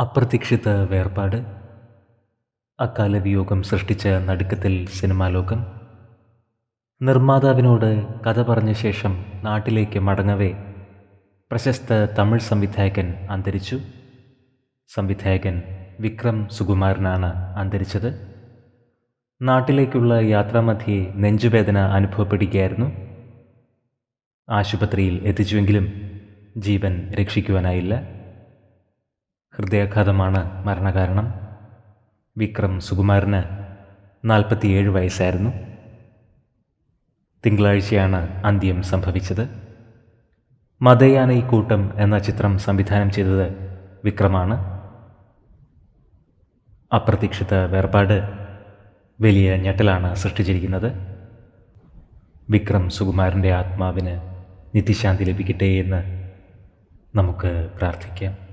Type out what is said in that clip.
അപ്രതീക്ഷിത വേർപാട്. അക്കാല വിയോഗം സൃഷ്ടിച്ച നടുക്കത്തിൽ സിനിമാലോകം. നിർമ്മാതാവിനോട് കഥ പറഞ്ഞ ശേഷം നാട്ടിലേക്ക് മടങ്ങവേ പ്രശസ്ത തമിഴ് സംവിധായകൻ അന്തരിച്ചു. സംവിധായകൻ വിക്രം സുകുമാരനാണ് അന്തരിച്ചത്. നാട്ടിലേക്കുള്ള യാത്രാമധ്യേ നെഞ്ചുവേദന അനുഭവപ്പെടുകയായിരുന്നു. ആശുപത്രിയിൽ എത്തിച്ചുവെങ്കിലും ജീവൻ രക്ഷിക്കുവാനായില്ല. ഹൃദയാഘാതമാണ് മരണകാരണം. വിക്രം സുകുമാരന് നാൽപ്പത്തിയേഴ് വയസ്സായിരുന്നു. തിങ്കളാഴ്ചയാണ് അന്ത്യം സംഭവിച്ചത്. മതയാന കൂട്ടം എന്ന ചിത്രം സംവിധാനം ചെയ്തത് വിക്രമാണ്. അപ്രതീക്ഷിത വേർപാട് വലിയ ഞെട്ടലാണ് സൃഷ്ടിച്ചിരിക്കുന്നത്. വിക്രം സുകുമാരന്റെ ആത്മാവിന് നിത്യശാന്തി ലഭിക്കട്ടെ എന്ന് നമുക്ക് പ്രാർത്ഥിക്കാം.